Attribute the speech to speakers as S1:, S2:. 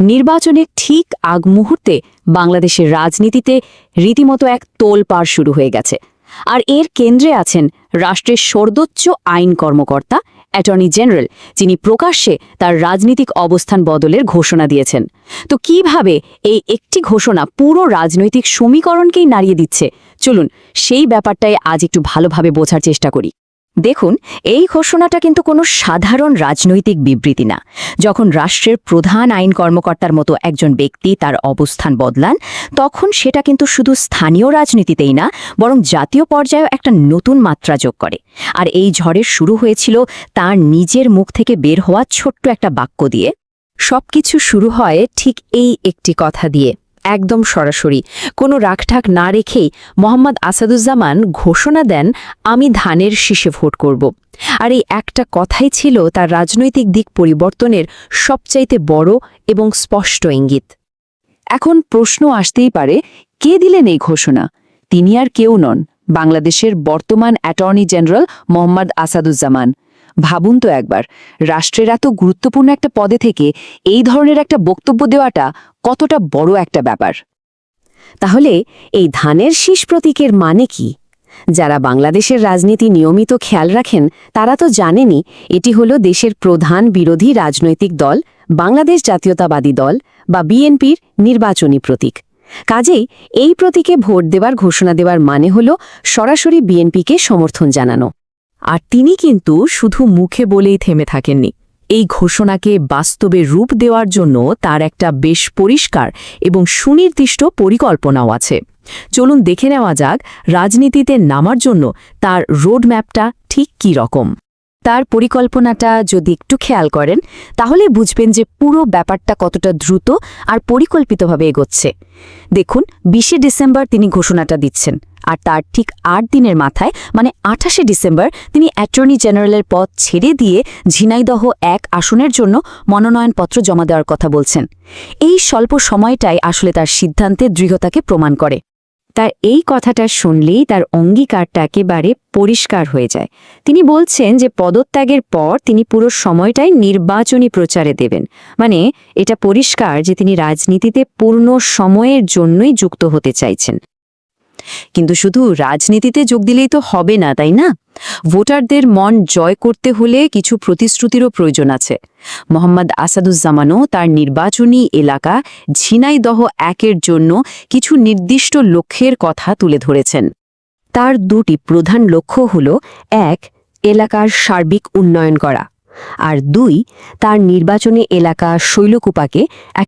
S1: নির্বাচনের ঠিক আগ মুহূর্তে বাংলাদেশের রাজনীতিতে রীতিমতো এক তোলপাড় শুরু হয়ে গেছে। আর এর কেন্দ্রে আছেন রাষ্ট্রের সর্বোচ্চ আইন কর্মকর্তা, অ্যাটর্নি জেনারেল, যিনি প্রকাশ্যে তার রাজনৈতিক অবস্থান বদলের ঘোষণা দিয়েছেন। তো কীভাবে এই একটি ঘোষণা পুরো রাজনৈতিক সমীকরণকেই নাড়িয়ে দিচ্ছে? চলুন সেই ব্যাপারটাই আজ একটু ভালোভাবে বোঝার চেষ্টা করি। দেখুন, এই ঘোষণাটা কিন্তু কোনো সাধারণ রাজনৈতিক বিবৃতি না। যখন রাষ্ট্রের প্রধান আইন কর্মকর্তার মতো একজন ব্যক্তি তার অবস্থান বদলান, তখন সেটা কিন্তু শুধু স্থানীয় রাজনীতিতেই না, বরং জাতীয় পর্যায়েও একটা নতুন মাত্রা যোগ করে। আর এই ঝড়ের শুরু হয়েছিল তার নিজের মুখ থেকে বের হওয়া ছোট্ট একটা বাক্য দিয়ে। সবকিছু শুরু হয় ঠিক এই একটি কথা দিয়ে। একদম সরাসরি। কোনো রাখঠাক না রেখেই মোহাম্মদ আসাদুজ্জামান ঘোষণা দেন, আমি ধানের শীষে ভোট করব। আর এই একটা কথাই ছিল তার রাজনৈতিক দিক পরিবর্তনের সবচাইতে বড় এবং স্পষ্ট ইঙ্গিত। এখন প্রশ্ন আসতেই পারে, কে দিলেন এই ঘোষণা? তিনি আর কেউ নন, বাংলাদেশের বর্তমান অ্যাটর্নি জেনারেল মোহাম্মদ আসাদুজ্জামান। ভাবুন তো একবার, রাষ্ট্রের এত গুরুত্বপূর্ণ একটা পদে থেকে এই ধরনের একটা বক্তব্য দেওয়াটা কতটা বড় একটা ব্যাপার? তাহলে এই ধানের শীষ প্রতীকের মানে কি? যারা বাংলাদেশের রাজনীতি নিয়মিত খেয়াল রাখেন, তারা তো জানেনই এটি হল দেশের প্রধান বিরোধী রাজনৈতিক দল, বাংলাদেশ জাতীয়তাবাদী দল বা বিএনপির নির্বাচনী প্রতীক। কাজেই এই প্রতীকে ভোট দেওয়ার ঘোষণা দেওয়ার মানে হল সরাসরি বিএনপিকে সমর্থন জানানো। আর তিনি কিন্তু শুধু মুখে বলেই থেমে থাকেননি। এই ঘোষণাকে বাস্তবে রূপ দেওয়ার জন্য তার একটা বেশ পরিষ্কার এবং সুনির্দিষ্ট পরিকল্পনাও আছে। চলুন দেখে নেওয়া যাক রাজনীতিতে নামার জন্য তার রোডম্যাপটা ঠিক কী রকম। তার পরিকল্পনাটা যদি একটু খেয়াল করেন, তাহলে বুঝবেন যে পুরো ব্যাপারটা কতটা দ্রুত আর পরিকল্পিতভাবে এগোচ্ছে। দেখুন, বিশে ডিসেম্বর তিনি ঘোষণাটা দিচ্ছেন, আর তার ঠিক আট দিনের মাথায় মানে আঠাশে ডিসেম্বর, তিনি অ্যাটর্নি জেনারেলের পদ ছেড়ে দিয়ে ঝিনাইদহ এক আসনের জন্য মনোনয়নপত্র জমা দেওয়ার কথা বলছেন। এই স্বল্প সময়টাই আসলে তার সিদ্ধান্তের দৃঢ়তাকে প্রমাণ করে। তার এই কথাটা শুনলেই তার অঙ্গীকারটা একেবারে পরিষ্কার হয়ে যায়। তিনি বলছেন যে পদত্যাগের পর তিনি পুরো সময়টাই নির্বাচনী প্রচারে দেবেন। মানে এটা পরিষ্কার যে তিনি রাজনীতিতে পূর্ণ সময়ের জন্যই যুক্ত হতে চাইছেন। কিন্তু শুধু রাজনীতিতে যোগ দিলেই তো হবে না, তাই না? ভোটারদের মন জয় করতে হলে কিছু প্রতিশ্রুতিরও প্রয়োজন আছে। মোহাম্মদ আসাদুজ্জামানও তার নির্বাচনী এলাকা ঝিনাইদহ একের জন্য কিছু নির্দিষ্ট লক্ষ্যের কথা তুলে ধরেছেন। তার দুটি প্রধান লক্ষ্য হল, এক, এলাকার সার্বিক উন্নয়ন করা, আর দুই, তার নির্বাচনী এলাকা শৈলকুপাকে এক